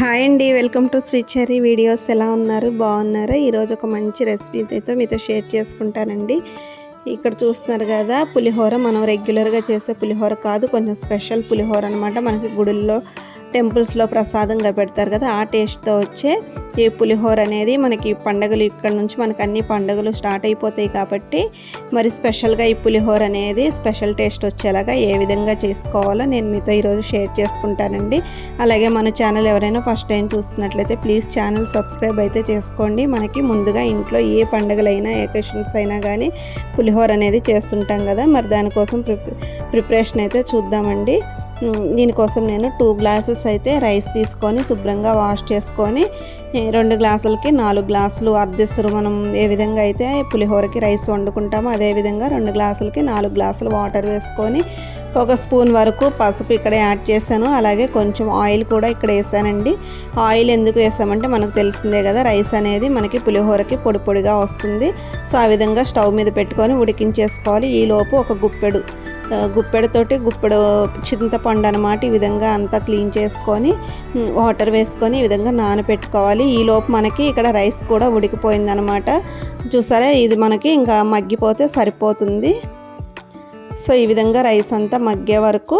Hi అండి welcome to sweet videos. ఎలా ఉన్నారు? బాగున్నారా? ఈరోజు ఒక మంచి రెసిపీ అయితే మీతో షేర్ చేసుకుంటానండి. ఇక్కడ చూస్తున్నారు కదా పులిహోర మనం రెగ్యులర్గా చేసే పులిహోర కాదు కొంచెం స్పెషల్ పులిహోర అనమాట మనకి గుడుల్లో టెంపుల్స్లో ప్రసాదంగా పెడతారు కదా ఆ టేస్ట్తో వచ్చే ఈ పులిహోర అనేది మనకి పండగలు ఇక్కడ నుంచి మనకు అన్ని పండుగలు స్టార్ట్ అయిపోతాయి కాబట్టి మరి స్పెషల్గా ఈ పులిహోర అనేది స్పెషల్ టేస్ట్ వచ్చేలాగా ఏ విధంగా చేసుకోవాలో నేను మీతో ఈరోజు షేర్ చేసుకుంటానండి. అలాగే మన ఛానల్ ఎవరైనా ఫస్ట్ టైం చూస్తున్నట్లయితే ప్లీజ్ ఛానల్ సబ్స్క్రైబ్ అయితే చేసుకోండి. మనకి ముందుగా ఇంట్లో ఏ పండుగలైనా ఎకేషన్స్ అయినా కానీ పులిహోర అనేది చేస్తుంటాం కదా మరి దానికోసం ప్రిపరేషన్ అయితే చూద్దామండి. దీనికోసం నేను టూ గ్లాసెస్ అయితే రైస్ తీసుకొని శుభ్రంగా వాష్ చేసుకొని రెండు గ్లాసులకి నాలుగు గ్లాసులు అర్ధిస్తారు. మనం ఏ విధంగా అయితే పులిహోరకి రైస్ వండుకుంటామో అదేవిధంగా రెండు గ్లాసులకి నాలుగు గ్లాసులు వాటర్ వేసుకొని ఒక స్పూన్ వరకు పసుపు ఇక్కడ యాడ్ చేశాను. అలాగే కొంచెం ఆయిల్ కూడా ఇక్కడ వేసానండి. ఆయిల్ ఎందుకు వేసామంటే మనకు తెలిసిందే కదా రైస్ అనేది మనకి పులిహోరకి పొడి పొడిగా వస్తుంది. సో ఆ విధంగా స్టవ్ మీద పెట్టుకొని ఉడికించేసుకోవాలి. ఈలోపు ఒక గుప్పెడు గుప్పెడతోటి గుప్పెడు చింతపండు అనమాట ఈ విధంగా అంతా క్లీన్ చేసుకొని వాటర్ వేసుకొని ఈ విధంగా నానబెట్టుకోవాలి ఈలోపు మనకి ఇక్కడ రైస్ కూడా ఉడికిపోయిందనమాట చూసారా? ఇది మనకి ఇంకా మగ్గిపోతే సరిపోతుంది. సో ఈ విధంగా రైస్ అంతా మగ్గే వరకు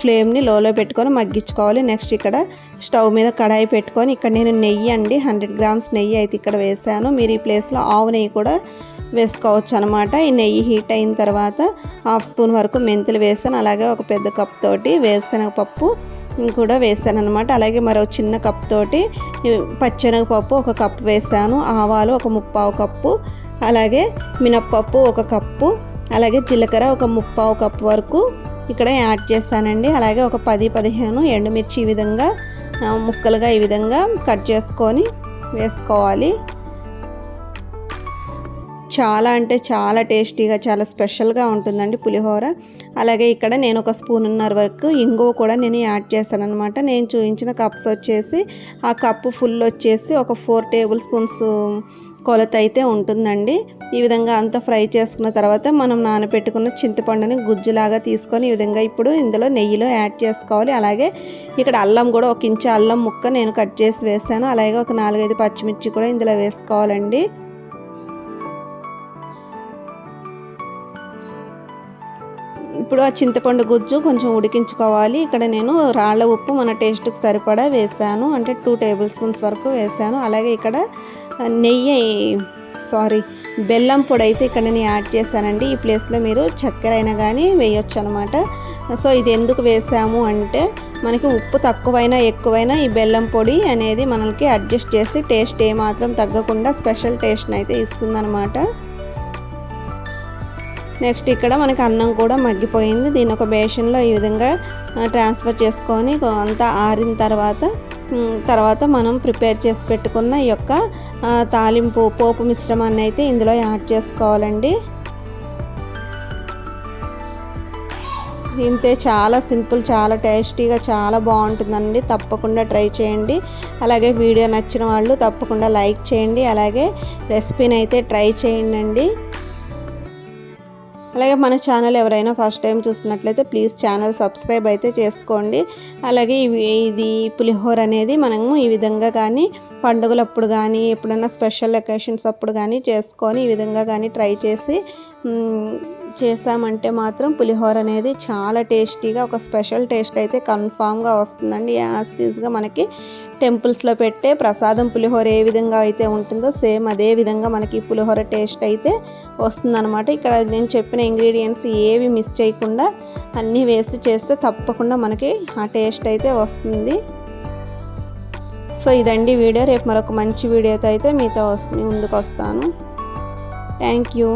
ఫ్లేమ్ని లోలో పెట్టుకొని మగ్గించుకోవాలి. నెక్స్ట్ ఇక్కడ స్టవ్ మీద కడాయి పెట్టుకొని ఇక్కడ నేను నెయ్యి అండి హండ్రెడ్ గ్రామ్స్ నెయ్యి అయితే ఇక్కడ వేసాను మీరు ఈ ప్లేస్లో ఆవు నెయ్యి కూడా వేసుకోవచ్చు అనమాట ఈ నెయ్యి హీట్ అయిన తర్వాత హాఫ్ స్పూన్ వరకు మెంతులు వేసాను. అలాగే ఒక పెద్ద కప్ తోటి వేరుశనగపప్పు కూడా వేసాను అనమాట అలాగే మరో చిన్న కప్ తోటి పచ్చెనగపప్పు ఒక కప్ వేసాను. ఆవాలు ఒక ముప్పావు కప్పు. అలాగే మినప్పప్పు ఒక కప్పు. అలాగే జీలకర్ర ఒక ముప్పావు కప్పు వరకు ఇక్కడ యాడ్ చేస్తానండి అలాగే ఒక పది పదిహేను ఎండుమిర్చి ఈ విధంగా ముక్కలుగా ఈ విధంగా కట్ చేసుకొని వేసుకోవాలి. చాలా అంటే చాలా టేస్టీగా చాలా స్పెషల్గా ఉంటుందండి పులిహోర. అలాగే ఇక్కడ నేను ఒక స్పూన్నర వరకు ఇంగువ కూడా నేను యాడ్ చేశాను అనమాట నేను చూపించిన కప్స్ వచ్చేసి ఆ కప్పు ఫుల్ వచ్చేసి ఒక ఫోర్ టేబుల్ స్పూన్స్ కొలత అయితే ఉంటుందండి. ఈ విధంగా అంతా ఫ్రై చేసుకున్న తర్వాత మనం నానబెట్టుకున్న చింతపండుని గుజ్జులాగా తీసుకొని ఈ విధంగా ఇప్పుడు ఇందులో నెయ్యిలో యాడ్ చేసుకోవాలి. అలాగే ఇక్కడ అల్లం కూడా ఒక ఇంచు అల్లం ముక్క నేను కట్ చేసి వేసాను అలాగే ఒక నాలుగైదు పచ్చిమిర్చి కూడా ఇందులో వేసుకోవాలండి. ఇప్పుడు ఆ చింతపండు గుజ్జు కొంచెం ఉడికించుకోవాలి. ఇక్కడ నేను రాళ్ళ ఉప్పు మన టేస్ట్కి సరిపడా వేసాను. అంటే టూ టేబుల్ స్పూన్స్ వరకు వేసాను. అలాగే ఇక్కడ నెయ్యి సారీ బెల్లం పొడి అయితే ఇక్కడ నేను యాడ్ చేశానండి. ఈ ప్లేస్లో మీరు చక్కెర అయినా కానీ వేయొచ్చు అనమాట సో ఇది ఎందుకు వేసాము అంటే మనకి ఉప్పు తక్కువైనా ఎక్కువైనా ఈ బెల్లం పొడి అనేది మనకి అడ్జస్ట్ చేసి టేస్ట్ ఏమాత్రం తగ్గకుండా స్పెషల్ టేస్ట్ని అయితే ఇస్తుందన్నమాట. నెక్స్ట్ ఇక్కడ మనకి అన్నం కూడా మగ్గిపోయింది. దీని ఒక బేషన్లో ఈ విధంగా ట్రాన్స్ఫర్ చేసుకొని అంతా ఆరిన తర్వాత తర్వాత మనం ప్రిపేర్ చేసి పెట్టుకున్న ఈ యొక్క తాలింపు పోపు మిశ్రమాన్ని అయితే ఇందులో యాడ్ చేసుకోవాలండి. ఇంతే చాలా సింపుల్ చాలా టేస్టీగా చాలా బాగుంటుందండి. తప్పకుండా ట్రై చేయండి. అలాగే వీడియో నచ్చిన వాళ్ళు తప్పకుండా లైక్ చేయండి. అలాగే రెసిపీని అయితే ట్రై చేయండి అలాగే మన ఛానల్ ఎవరైనా ఫస్ట్ టైం చూసినట్లయితే ప్లీజ్ ఛానల్ సబ్స్క్రైబ్ అయితే చేసుకోండి. అలాగే ఇది పులిహోర అనేది మనము ఈ విధంగా కానీ పండుగలప్పుడు కానీ ఎప్పుడైనా స్పెషల్ ఒకేషన్స్ అప్పుడు కానీ చేసుకొని ఈ విధంగా కానీ ట్రై చేసి చేసామంటే మాత్రం పులిహోర అనేది చాలా టేస్టీగా ఒక స్పెషల్ టేస్ట్ అయితే కన్ఫామ్గా వస్తుందండి. యాజ్ ఈజ్గా మనకి టెంపుల్స్లో పెట్టే ప్రసాదం పులిహోర ఏ విధంగా అయితే ఉంటుందో సేమ్ అదే విధంగా మనకి పులిహోర టేస్ట్ అయితే వస్తుందన్నమాట. ఇక్కడ నేను చెప్పిన ఇంగ్రీడియంట్స్ ఏవి మిస్ చేయకుండా అన్నీ వేసి చేస్తే తప్పకుండా మనకి ఆ టేస్ట్ అయితే వస్తుంది. సో ఇదండి వీడియో. రేపు మరొక మంచి వీడియోతో అయితే మీతో ముందుకు వస్తాను థ్యాంక్ యూ.